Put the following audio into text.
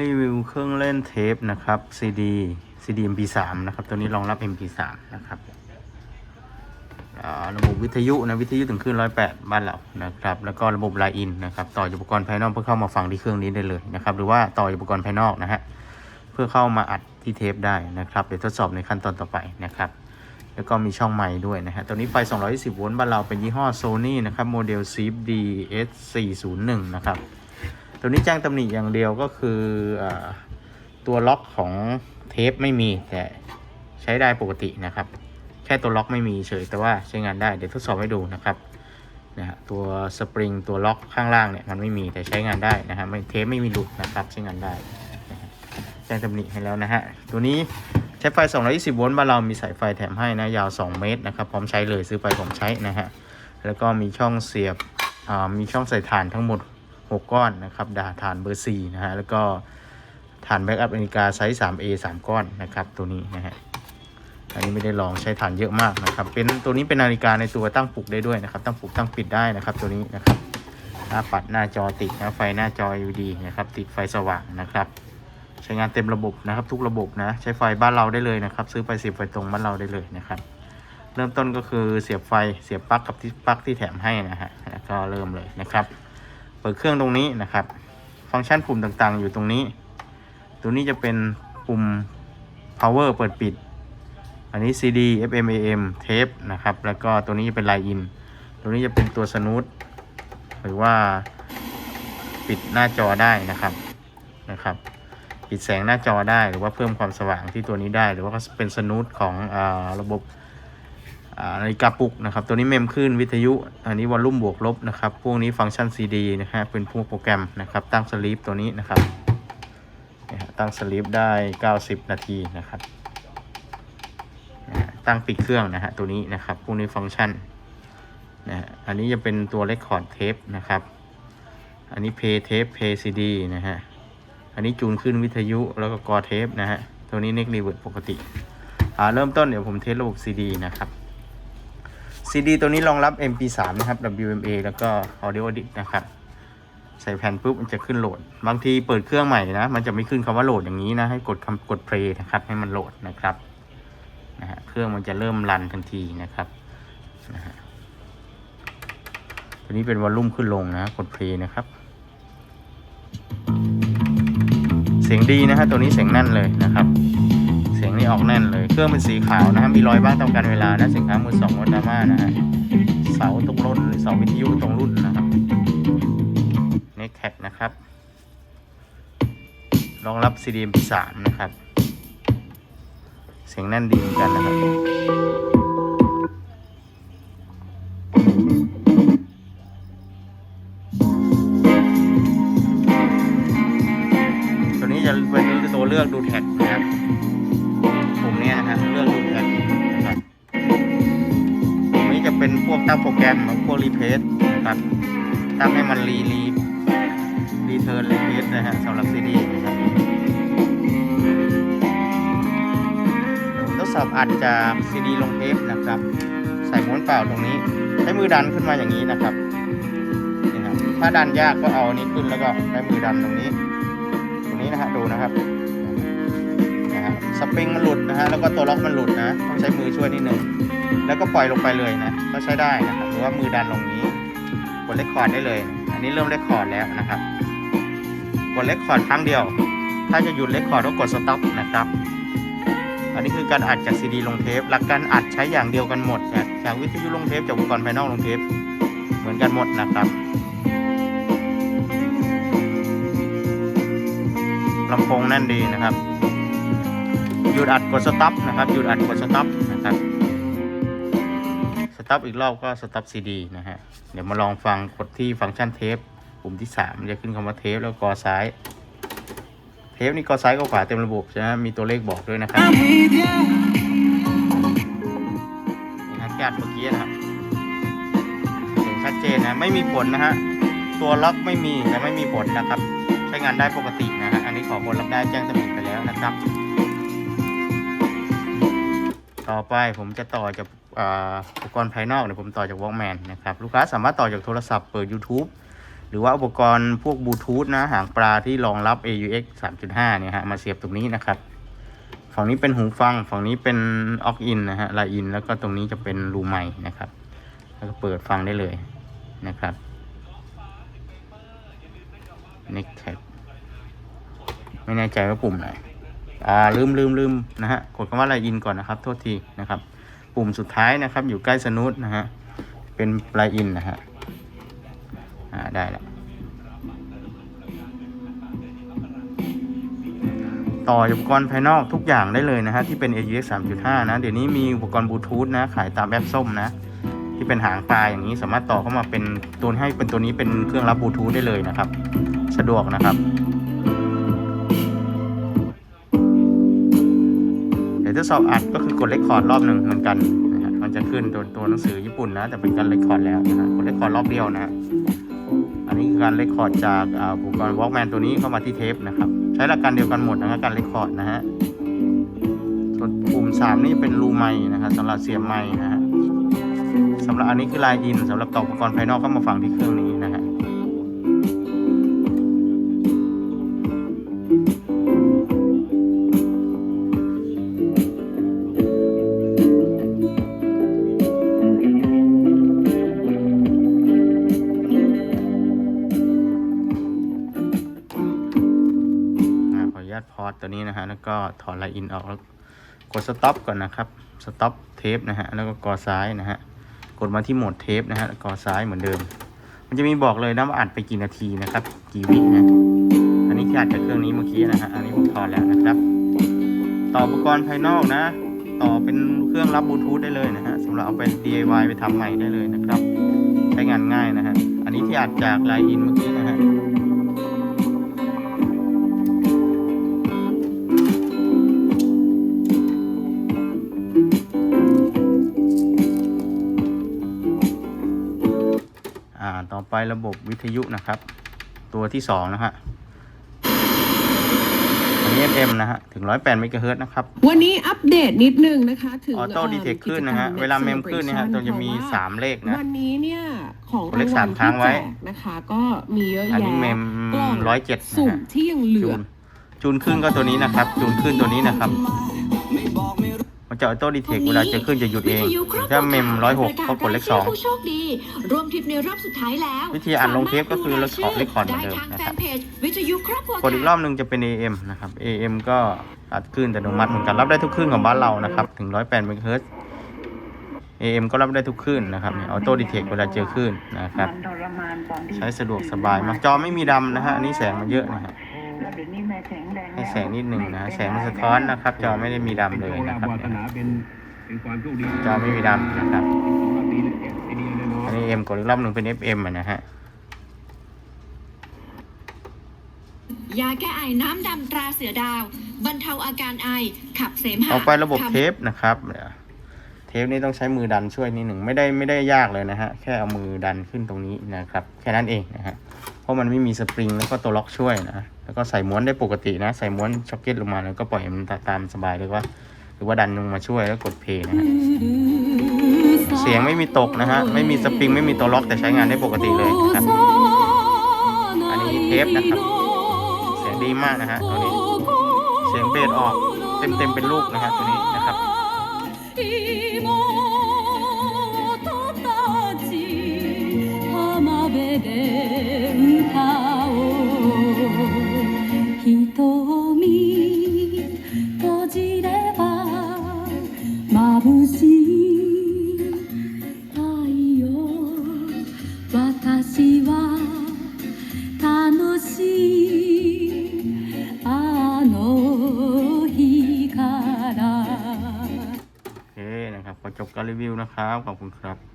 รีวิวเครื่องเล่นเทปนะครับ CD CD MP3 นะครับ ตัวนี้รองรับ MP3 นะครับระบบวิทยุนะวิทยุถึงคลื่น108 บ้านเรานะครับ แล้วก็ระบบไลน์อินนะครับ ต่ออุปกรณ์ภายนอกเพื่อเข้ามาฟังที่เครื่องนี้ได้เลยนะครับ หรือว่าต่ออุปกรณ์ภายนอกนะฮะเพื่อเข้ามาอัดที่เทปได้นะครับเดี๋ยวทดสอบในขั้นตอนต่อไปนะครับ แล้วก็มีช่องไมค์ด้วยนะฮะตัวนี้ไฟ 220 โวลต์บ้านเราเป็นยี่ห้อ Sony นะครับโมเดล c d s 401 นะครับ ตัวนี้แจ้งตำหนิอย่างเดียวก็คืออตัวล็อกของเทปไม่มีแต่ใช้ได้ปกตินะครับ แค่ตัวล็อกไม่มีเฉยแต่ว่าใช้งานได้เดี๋ยวทดสอบให้ดูนะครับนะฮะตัวสปริงตัวล็อกข้างล่างเนี่ยมันไม่มีแต่ใช้งานได้นะฮะไม่เทปไม่มีหลุดนะครับใช้งานได้แจ้งตำหนิให้แล้วนะฮะตัวนี้ใช้ไฟ 220 โวลต์บ้านเรามีสายไฟแถมให้นะยาว 2 เมตรนะครับพร้อมใช้เลยซื้อไปผมใช้นะฮะแล้วก็มีช่องเสียบมีช่องใส่ถ่านทั้งหมด 6 ก้อนนะครับดาฐานเบอร์4นะฮะแล้วก็ฐานแบ็กอัพอเมริกาไซส์ 3A 3 ก้อนนะครับตัวนี้นะฮะอันนี้ไม่ได้ลองใช้ฐานเยอะมากนะครับ เป็นตัวนี้เป็นนาฬิกาในตัวตั้งปลุกได้ด้วยนะครับ ตั้งปลุกตั้งปิดได้นะครับ ตัวนี้นะครับหน้าปัดหน้าจอติดนะไฟหน้าจอ LED นะครับติดไฟสว่างนะครับ ใช้งานเต็มระบบนะครับ ทุกระบบนะใช้ไฟบ้านเราได้เลยนะครับ ซื้อไปเสียบไฟตรงบ้านเราได้เลยนะครับ เริ่มต้นก็คือเสียบไฟเสียบปลั๊กกับที่ปลั๊กที่แถมให้นะฮะก็เริ่มเลยนะครับ เปิดเครื่องตรงนี้นะครับ ฟังก์ชันปุ่มต่างๆ อยู่ตรงนี้ ตัวนี้จะเป็นปุ่ม power เปิดปิด อันนี้ CD FM AM เทปนะครับ แล้วก็ตัวนี้จะเป็นไลน์อินตัวนี้จะเป็นตัวสนูตหรือว่าปิดหน้าจอได้นะครับนะครับ ปิดแสงหน้าจอได้หรือว่าเพิ่มความสว่างที่ตัวนี้ได้ หรือว่าเป็นสนูตของอระบบ นาฬิกาปลุกนะครับ ตัวนี้เมมขึ้นวิทยุ อันนี้วอลลุ่มบวกลบนะครับ พวกนี้ฟังก์ชัน CD นะฮะเป็นพวกโปรแกรมนะครับ ตั้งสลีปตัวนี้นะครับ ตั้งสลีปได้ 90 นาทีนะครับ ตั้งปิดเครื่องนะฮะตัวนี้นะครับ พวกนี้ฟังก์ชันนะฮะอันนี้จะเป็นตัวเลคคอร์ดเทปนะครับ อันนี้เพย์เทปเพย์ซีดีนะฮะ อันนี้จูนขึ้นวิทยุแล้วก็กอเทปนะฮะ ตัวนี้เน็กรีเวิร์ดปกติ อ่าเริ่มต้นเดี๋ยวผมเทสระบบ CD นะครับ CD ตัวนี้รองรับ MP3 นะครับ WMA แล้วก็ Audio Dict นะครับ ใส่แผ่นปุ๊บมันจะขึ้นโหลด บางทีเปิดเครื่องใหม่นะ มันจะไม่ขึ้นคำว่าโหลดอย่างนี้นะ ให้กดคำกด play นะครับ ให้มันโหลดนะครับนะฮะเครื่องมันจะเริ่มรันทันทีนะครับนะฮะตัวนี้เป็นวอลลุ่มขึ้นลงนะ กด play นะครับ เสียงดีนะฮะตัวนี้เสียงแน่นเลยนะครับ งนี่ออกแน่นเลย เครื่องเป็นสีขาวนะฮะมีรอยบ้างตามการเวลานะสินค้ามือสองวัตามานะฮะเสาตรงรถหรือเสาวิทยุตรงรุ่นนะครับเนแท็กนะครับรองรับ CD MP3 นะครับ เสียงแน่นดีเหมือนกันนะครับ ตัวนี้จะเป็นตัวเลือกดูแท็กนะ นะเลือกดูแท็กนะครับปุ่มนี้จะเป็นพวกตั้งโปรแกรมพวกรีเพสนะครับตั้งให้มันรีรีรีเทิร์นรีเพสนะฮะสำหรับซีดีนะครับทดสอบอัดจากซีดีลงเทปนะครับ ใส่ม้วนเปล่าตรงนี้ ใช้มือดันขึ้นมาอย่างนี้นะครับถ้าดันยากก็เอาอันนี้ขึ้นแล้วก็ใช้มือดันตรงนี้ ตรงนี้นะฮะดูนะครับ สปริงมันหลุดนะฮะแล้วก็ตัวล็อกมันหลุดนะต้องใช้มือช่วยนิดนึงแล้วก็ปล่อยลงไปเลยนะก็ใช้ได้นะครับหรือว่ามือดันลงนี้กดเลคคอร์ดได้เลย อันนี้เริ่มเลคคอร์ดแล้วนะครับกดเลคคอร์ดครั้งเดียว ถ้าจะหยุดเลคคอร์ดก็กดสต็อปนะครับอันนี้คือการอัดจากซีดีลงเทปหลักการอัดใช้อย่างเดียวกันหมดจากจากวิทยุลงเทปจากอุปกรณ์ภายนอกลงเทปเหมือนกันหมดนะครับลำโพงแน่นดีนะครับ กดสต็อปนะครับหยุดอัดกดสต็อปนะครับสต็อปอีกรอบก็สต็อปซีดีนะฮะเดี๋ยวมาลองฟังกดที่ฟังก์ชันเทปปุ่มที่3มันจะขึ้นคำว่าเทปแล้วกอซ้าย เทปนี่กอซ้ายกอขวาเต็มระบบใช่ไหมมีตัวเลขบอกด้วยนะครับนี่ฮะแกดเมื่อกี้นะครับเสียงชัดเจนนะไม่มีผลนะฮะตัวล็อกไม่มีแต่ไม่มีผลนะครับ ใช้งานได้ปกตินะฮะอันนี้ขอคนรับได้แจ้งตำหนิไปแล้วนะครับ ต่อไปผมจะต่อจากอ่าอุปกรณ์ภายนอกเนี่ยผมต่อจาก Walkman นะครับลูกค้าสามารถต่อจากโทรศัพท์เปิด YouTube หรือว่าอุปกรณ์พวกบลูทูธนะหางปลาที่รองรับ AUX 3.5 เนี่ยฮะมาเสียบตรงนี้นะครับ ฝั่งนี้เป็นหูฟัง ฝั่งนี้เป็นออกอินนะฮะไลอิน แล้วก็ตรงนี้จะเป็นรูไมค์นะครับ แล้วก็เปิดฟังได้เลยนะครับ Next tab ไม่แน่ใจว่าปุ่มไหน อ่าลืมลืมลืมนะฮะกดคำว่าไลอินก่อนนะครับ โทษทีนะครับ ปุ่มสุดท้ายนะครับ อยู่ใกล้สนุดนะฮะเป็นไลอินนะฮะอ่าได้แล้วต่ออุปกรณ์ภายนอกทุกอย่างได้เลยนะฮะที่เป็น AUX 3.5 นะ เดี๋ยวนี้มีอุปกรณ์บลูทูธนะ ขายตามแอปส้มนะ ที่เป็นหางปลายอย่างนี้สามารถต่อเข้ามาเป็นตัวให้เป็นตัวนี้เป็นเครื่องรับบลูทูธได้เลยนะครับ สะดวกนะครับ ยวทดสอบอัดก็คือกดเลคคอร์ดรอบหนึ่งเหมือนกันนะฮะมันจะขึ้นตัวตัวหนังสือญี่ปุ่นนะ แต่เป็นการเลคคอร์ดแล้วนะฮะกดเลคคอร์ดรอบเดียวนะฮะอันนี้คือการเลคคอร์ดจากอ่าอุปกรณ์วอล์กแมนตัวนี้เข้ามาที่เทปนะครับ ใช้หลักการเดียวกันหมดนะการเลคคอร์ดนะฮะส่วนปุ่มสามนี่เป็นรูไมค์นะครับสำหรับเสียบไมค์นะฮะสำหรับอันนี้คือไลน์อินสำหรับต่ออุปกรณ์ภายนอกเข้ามาฟังที่เครื่องนี้ ญาตพอสตัวนี้นะฮะ แล้วก็ถอนไลน์อินออกแล้วกดสต็อปก่อนนะครับสต็อปเทปนะฮะ แล้วก็กอซ้ายนะฮะ กดมาที่โหมดเทปนะฮะกอซ้ายเหมือนเดิม มันจะมีบอกเลยนะว่าอัดไปกี่นาทีนะครับ กี่วินะ อันนี้ที่อัดจากเครื่องนี้เมื่อกี้นะฮะ อันนี้ผมถอนแล้วนะครับ ต่ออุปกรณ์ภายนอกนะ ต่อเป็นเครื่องรับบลูทูธได้เลยนะฮะสำหรับเอาไป DIY ไปทำใหม่ได้เลยนะครับ ใช้งานง่ายนะฮะ อันนี้ที่อัดจากไลน์อินเมื่อกี้นะฮะ ต่อไประบบวิทยุนะครับ ตัวที่สองนะฮะอันนี้ FM นะฮะถึง 108เมกะเฮิรตซ์นะครับ วันนี้อัปเดตนิดนึงนะคะ ถึงออโต้ดีเทคขึ้นนะฮะกิจกรรเวลาเมมขึ้นเนี่ยฮะ Celebration ตัวจะมีเพราว่าสามเลขนะ วันนี้เนี่ยของกดเลขรางสาวัมลค้างที่ไว้แจกนะคะ ก็มีเยอะอันแยะนี้เมมกล่องร้อยเจ็ดนะสุ่มฮะที่ยังเหลืจูอนจูนขึ้นก็ตัวนี้นะครับ จูนขึ้นตัวนี้นะครับ มันจะออโต้ดีเทคเวลาจะขึ้นจะหยุดเอง ถ้าเมมร้อยหกก็กดเลขสองผู้โชคดี รวมทริปในรอบสุดท้ายแล้ว วิธีอ่านลงเทปก็คือเลขคอร์ดเลขคอร์ดเหมือนเดิมได้ทางนะแฟครับนเพจวิทยุครอบครัวกดอีกรอบหนึ่งจะเป็น AM นะครับ AM ก็อัดคลื่นอัตโนมัติเหมือนกันรับได้ทุกคลื่นของบ้านเรานะครับ ถึง108เมกะเฮิรตซ์ AM ก็รับได้ทุกคลื่นนะครับออโต้ดีเทคเวลาเจอคลื่นนะครับมันทรมานตอนที่ใช้สะดวกสบายมากจอไม่มีดำนะฮะอันนี้แสงมันเยอะนะฮะแล้ว เดี๋ยวนี้แม่แสงแดงให้แสงนิดหนึ่งนะแสงมันสะท้อนนะครับ จอไม่ได้มีดำเลยนะครับวาสนาเป็นเป็นความโชคดีจอไม่มีดำนะครับว่าปีละเอ็ดไอเดียเลยเนาะอันนี้ AM กดอีกรอบหนึ่งเป็น FM อะนะฮะยาแก้ไอน้ำดำตราเสือดาว บรรเทาอาการไอขับเสมหะต่อไประบบขัเทปนะครับเดี๋ยวเทปนี้ต้องใช้มือดันช่วยนิดหนึ่งไม่ได้ไม่ได้ยากเลยนะฮะแค่เอามือดันขึ้นตรงนี้นะครับ แค่นั้นเองนะฮะเพราะมันไม่มีสปริงแล้วก็ตัวล็อกช่วยนะ แล้วก็ใส่ม้วนได้ปกตินะ ใส่ม้วนช็อคเก็ตลงมาแล้วก็ปล่อยมันตามสบายเลยว่า หรือว่าดันลงมาช่วยแล้วกดเพลย์นะฮะเสียงไม่มีตกนะฮะ ไม่มีสปริง ไม่มีตัวล็อกแต่ใช้งานได้ปกติเลยนะครับ อันนี้เทปนะครับ เสียงดีมากนะฮะตัวนี้ เสียงเบสออกเต็มเต็มๆเป็นลูกนะฮะตัวนี้นะครับ ครับ ขอบคุณครับ